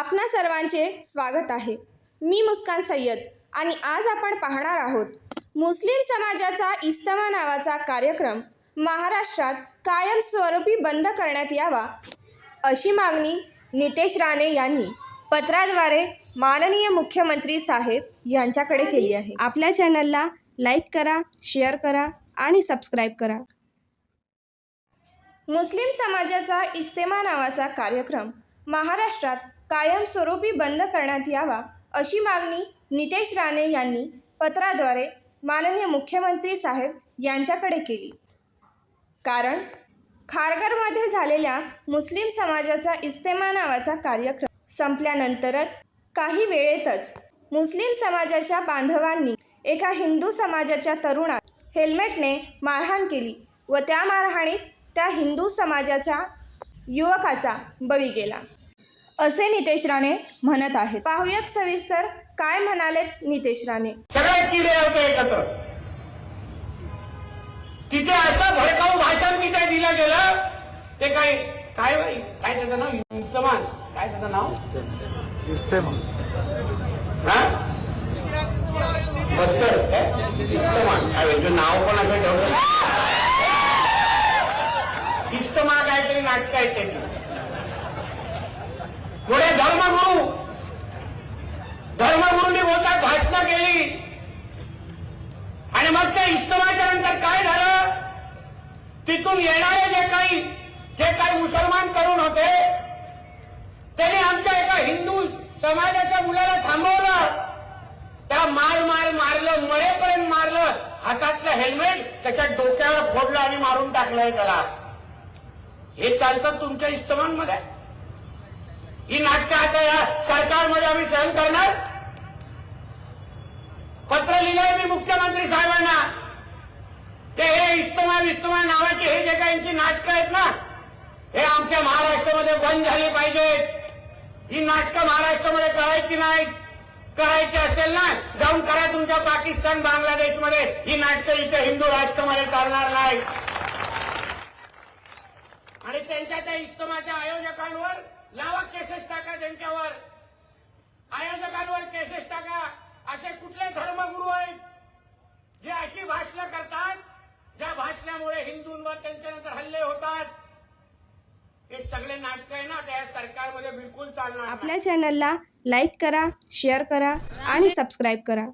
सर्वांचे स्वागत आहे. मी मुस्कान सय्यद आणि आज आपण पाहणार आहोत मुस्लिम समाजाचा इस्तमा नावाचा कार्यक्रम महाराष्ट्रात कायमस्वरूपी बंद करण्यात यावा अशी मागणी नितेश राणे यांनी पत्राद्वारे माननीय मुख्यमंत्री साहेब यांच्याकडे केली आहे. आपल्या चॅनलला लाईक करा शेअर करा आणि सबस्क्राईब करा. मुस्लिम समाजाचा इस्तेमा नावाचा कार्यक्रम महाराष्ट्रात कायमस्वरूपी बंद करण्यात यावा अशी मागणी नितेश राणे यांनी पत्राद्वारे माननीय मुख्यमंत्री साहेब यांच्याकडे केली. कारण खारघरमध्ये झालेल्या मुस्लिम समाजाचा इस्तेमा नावाचा कार्यक्रम संपल्यानंतरच काही वेळेतच मुस्लिम समाजाच्या बांधवांनी एका हिंदू समाजाच्या तरुणात हेल्मेटने मारहाण केली व त्या मारहाणीत त्या हिंदू समाजाच्या युवकाचा बळी गेला. असे नितेश राणे म्हणत आहेत. पाहुयात सविस्तर काय म्हणालेत नितेश राणे. सगळे किडे होते एकत्र. तिथे असं भडकाऊ भाषण तिथे दिलं गेलं. ते काय काय? काय त्याचं नाव? युक्तमान काय त्याचं नाव? इस्तेमा हा? बस्तर. काय? इस्तमान काय म्हणजे नाव पण असं ठेवलं इस्तमा काहीतरी नाटक आहे त्याची. पुढे धर्मगुरु. धर्मगुरूंनी बोलतात भाषणं केली. आणि मग त्या इस्तमाच्या नंतर काय झालं? तिथून येणारे जे काही जे काही मुसलमान तरुण होते त्यांनी आमच्या एका हिंदू समाजाच्या मुलाला थांबवलं. त्या मार मार मारलं मळेपर्यंत मारलं. हातातलं हेल्मेट त्याच्या डोक्यावर फोडलं आणि मारून टाकलंय त्याला. हे चालतं तुमच्या इस्तमांमध्ये? ही नाटकं आता या सरकारमध्ये आम्ही सहन करणार? पत्र लिहिलंय मी मुख्यमंत्री साहेबांना. ते हे इस्तमा विस्तमा नावाची हे जे काही यांची नाटकं आहेत ना हे आमच्या महाराष्ट्रामध्ये बंद झाली पाहिजेत. ही नाटकं महाराष्ट्रामध्ये करायची नाही? करायची असेल ना? जाऊन करा तुमच्या पाकिस्तान बांगलादेशमध्ये. ही नाटकं इथे हिंदू राष्ट्रामध्ये चालणार नाही. आणि त्यांच्या त्या इस्तमाच्या आयोजकांवर लावा केसेस टाका त्यांच्यावर आयोजकांवर केसेस टाका. असे कुठले धर्मगुरू आहेत जे अशी भाषणं करतात ज्या भाषणामुळे हिंदूंवर त्यांच्यानंतर हल्ले होतात. हे सगळे नाटक आहे ना त्या सरकारमध्ये बिलकुल चालणार आपल्या चॅनलला लाईक करा शेअर करा आणि सबस्क्राईब करा.